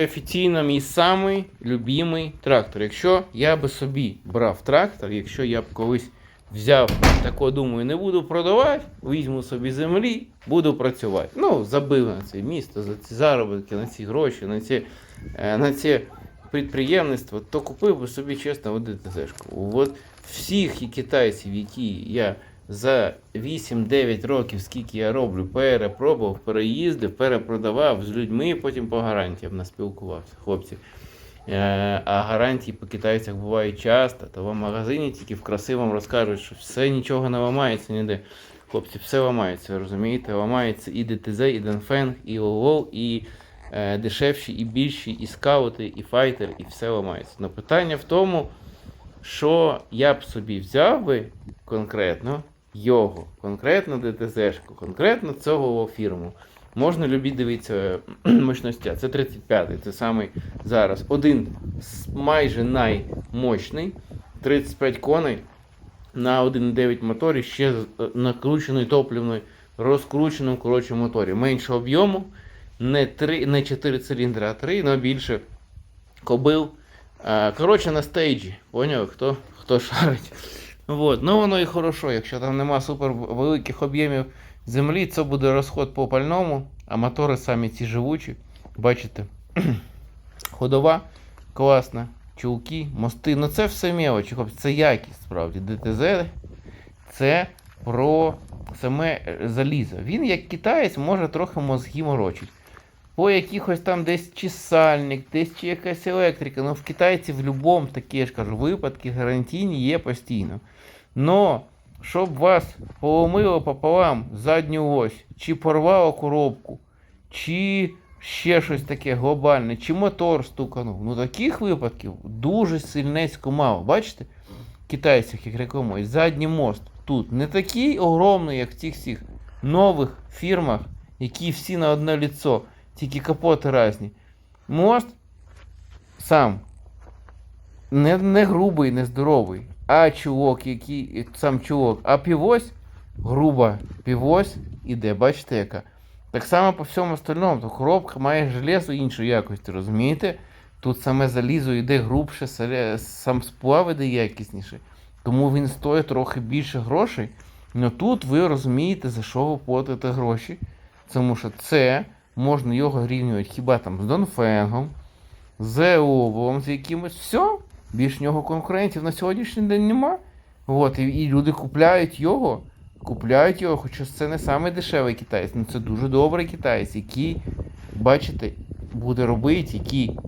Офіційно мій самий любимий трактор. Якщо я би собі брав трактор, якщо я б колись взяв, тако думаю, не буду продавати, візьму собі землі, буду працювати. Ну, забив на це місто, за ці заробітки, на ці гроші, на ці, е, на ці підприємництво, то купив би собі чесно от ДТЗшку. От всіх і китайців, які я за 8-9 років, скільки я роблю, перепробував, переїздив, перепродавав з людьми, потім по гарантіям наспілкувався, хлопці. Е, А гарантії по китайцях бувають часто, то в магазині тільки в краси вам розкажуть, що все нічого не ламається ніде. Хлопці, все ламається, розумієте? Ламається і ДТЗ, і Денфенг, і ОЛОЛ, і е, дешевші, і більші, і скаути, і файтер, і все ламається. Но питання в тому, що я б собі взяв би конкретно його, конкретно ДТЗшку, конкретно цього фірму. Можна любі дивитися мощності. Це 35-й, це самий зараз. Один майже наймощний, 35 коней на 1.9 моторі, ще е, накручений топливною, розкрученому коротше моторі. Менше об'єму, не, 3, не 4 циліндри, а 3, але більше кобил. Е, Коротше, на стейджі. Поняв, хто, хто шарить. Вот. Ну воно і хорошо, якщо там нема супер великих об'ємів землі, це буде розход по пальному, а мотори самі ці живучі. Бачите, ходова класна, чулки, мости. Ну це все мелочі, хлопці, це якість справді. ДТЗ це про саме е, залізо. Він, як китаєць, може трохи мозги морочить. По якихось там десь чи сальник, десь чи якась електрика. Ну в китайці в будь-якому такі ж кажу, випадки гарантійні є постійно. Но щоб вас поломило пополам задню ось, чи порвало коробку, чи ще щось таке глобальне, чи мотор стуканув. Ну таких випадків дуже сильнецько мало. Бачите? Китайцях як рекламують. Задній мост тут не такий огромний, як в цих всіх нових фірмах, які всі на одне лицо, тільки капоти різні. Мост сам не, не грубий, не здоровий, а чулок, який сам чулок, а півось груба півось іде, бачите яка. Так само по всьому остальному, то коробка має железо іншої якості, розумієте? Тут саме залізо йде грубше, сам сплав іде якісніше. Тому він стоїть трохи більше грошей. Но тут ви розумієте, за що ви платите гроші. Тому що це можна його рівнювати хіба там з Донфенгом, з Еовом, з якимось. Все, більш нього конкурентів на сьогоднішній день нема. От, і, і люди купляють його. Купляють його, хоча це не самий дешевий китаєць, ну це дуже добрий китаєць, який, бачите, буде робити, який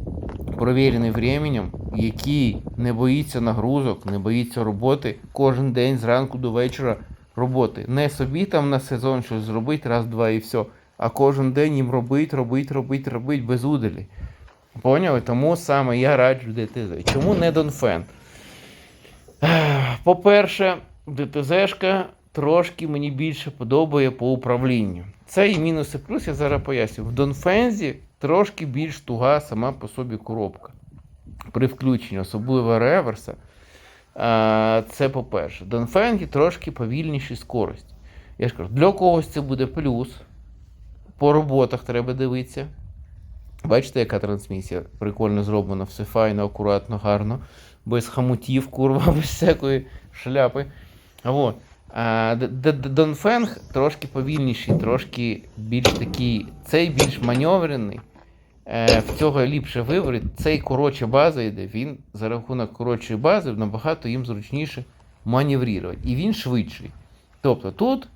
провірений временем, який не боїться нагрузок, не боїться роботи кожен день зранку до вечора роботи. Не собі там на сезон щось зробити раз-два і все, а кожен день їм робить, робить, робить, робить без удалі. Поняли? Тому саме я раджу ДТЗ. Чому не Донфен? По-перше, ДТЗшка трошки мені більше подобає по управлінню. Це і мінус, і плюс, я зараз поясню. В Донфензі трошки більш туга сама по собі коробка. При включенні, особливо реверса. Це по-перше. Донфенгі трошки повільніші скорості. Я ж кажу, для когось це буде плюс. По роботах треба дивитися. Бачите, яка трансмісія? Прикольно зроблено, все файно, акуратно, гарно, без хамутів, курва, без всякої шляпи. А от. А, Донфенг трошки повільніший, трошки більш такий, цей більш маневрений. Е, в цього ліпше вибір. Цей коротше база йде, він за рахунок коротшої бази набагато їм зручніше маневрувати. І він швидший. Тобто тут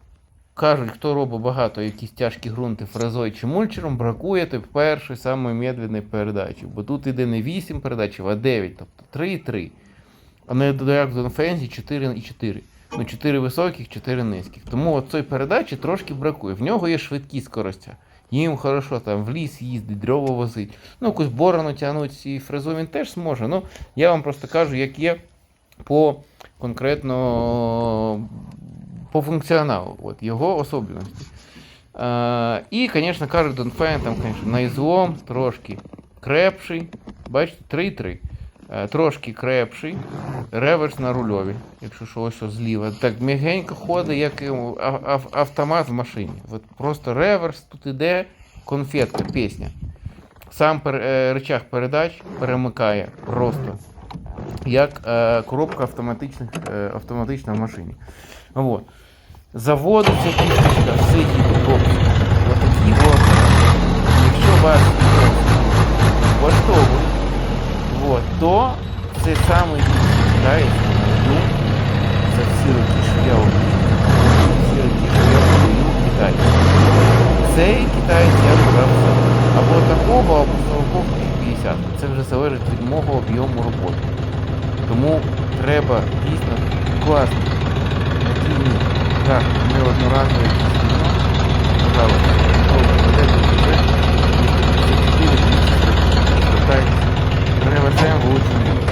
кажуть, хто робить багато якісь тяжкі ґрунти фрезою чи мульчером, бракує той першої самої медленної передачі. Бо тут іде не 8 передач, а 9, тобто 3,3. А не як в Донфензі 4,4. Ну, 4 високих, 4 низьких. Тому цієї передачі трошки бракує. В нього є швидкі скоростя. Їм хорошо там в ліс їздить, дрова возить. Ну, якусь борону тягнуть і фрезу він теж зможе. Ну, я вам просто кажу, як є по конкретно по функціоналу, от, його особливості. Е, і, звісно, кажуть, Донфен там, звісно, на ізлом трошки крепший. Бачите, 3-3. Е, Трошки крепший, реверс на рульові, якщо що ось зліва. Так м'ягенько ходить, як автомат в машині. От просто реверс, тут іде конфетка, пісня. сам пер, е, рычаг передач перемикає просто як е, коробка автоматичних, е, автоматична в машині. Вот. Заводиться кісточка, все їде хлопці. Отакі от. Якщо вас влаштовує, вот, то це саме на мою за всі роки, що я всі роки, що я продаю китайців. Цей китаєць я брав. Або такого, або 40 50. Це вже залежить від мого об'єму роботи. Тому треба дійсно класно надійні так, не одноразові якісь вікно. Пожалуйста, добре, ведете бюджет, 254, 240, звертайтеся. Переважаємо вулицю.